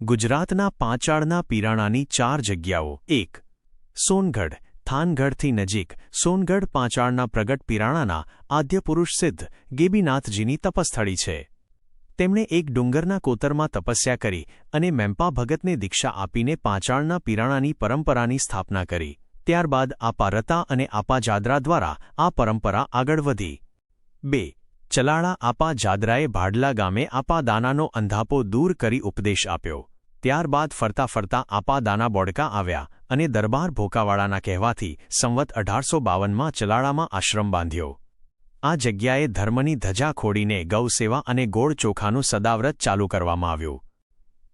ગુજરાતના પાંચાળના પીરાણાની ચાર જગ્યાઓ. એક, સોનગઢ. થાનગઢથી નજીક સોનગઢ પાંચાળના પ્રગટ પીરાણાના આદ્યપુરુષ સિદ્ધ ગેબીનાથજીની તપસ્થળી છે. તેમણે એક ડુંગરના કોતરમાં તપસ્યા કરી અને મેમ્પા ભગતને દીક્ષા આપીને પાંચાળના પીરાણાની પરંપરાની સ્થાપના કરી. ત્યારબાદ આપા રતા અને આપા જાદરા દ્વારા આ પરંપરા આગળ વધી. બે ચલાળા આપા જાદરાએ ભાડલા ગામે આપા દાનાનો અંધાપો દૂર કરી ઉપદેશ આપ્યો. ત્યારબાદ ફરતા ફરતા આપા દાના બોડકા આવ્યા અને દરબાર ભોકાવાળાના કહેવાથી સંવત અઢારસો બાવનમાં ચલાળામાં આશ્રમ બાંધ્યો. આ જગ્યાએ ધર્મની ધજા ખોડીને ગૌસેવા અને ગોળ ચોખાનું સદાવ્રત ચાલુ કરવામાં આવ્યું.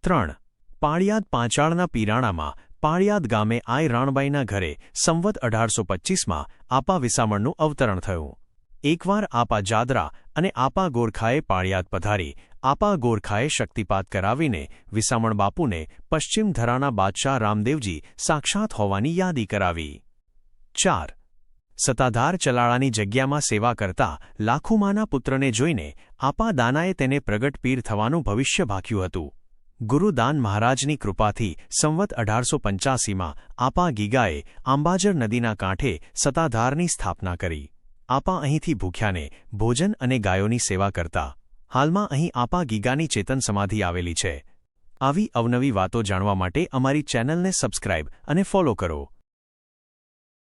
ત્રણ. પાળિયાદ પાંચાળના પીરાણામાં પાળિયાદ ગામે આઈ રાણબાઈના ઘરે સંવત અઢારસો પચ્ચીસમાં આપા વિસામણનું અવતરણ થયું. એકવાર આપા જાદરા અને આપા ગોરખાએ પાળિયાદ પધારી, આપા ગોરખાએ શક્તિપાત કરાવીને વિસામણ બાપુને પશ્ચિમ ધરાના બાદશાહ રામદેવજી સાક્ષાત હોવાની યાદી કરાવી. ચાર. સત્તાધાર ચલાળાની જગ્યામાં સેવા કરતા લાખુમાના પુત્રને જોઈને આપા દાનાએ તેને પ્રગટ પીર થવાનું ભવિષ્ય ભાખ્યું હતું. ગુરુદાન મહારાજની કૃપાથી સંવત અઢારસો પંચ્યાસીમાં આપા ગીગાએ આંબાજર નદીના કાંઠે સત્તાધારની સ્થાપના કરી. આપા અહીંથી ભૂખ્યાને ભોજન અને ગાયોની સેવા કરતા. હાલમાં અહીં આપા ગીગાની ચેતન સમાધિ આવેલી છે. આવી અવનવી વાતો જાણવા માટે અમારી ચેનલને સબસ્ક્રાઇબ અને ફોલો કરો.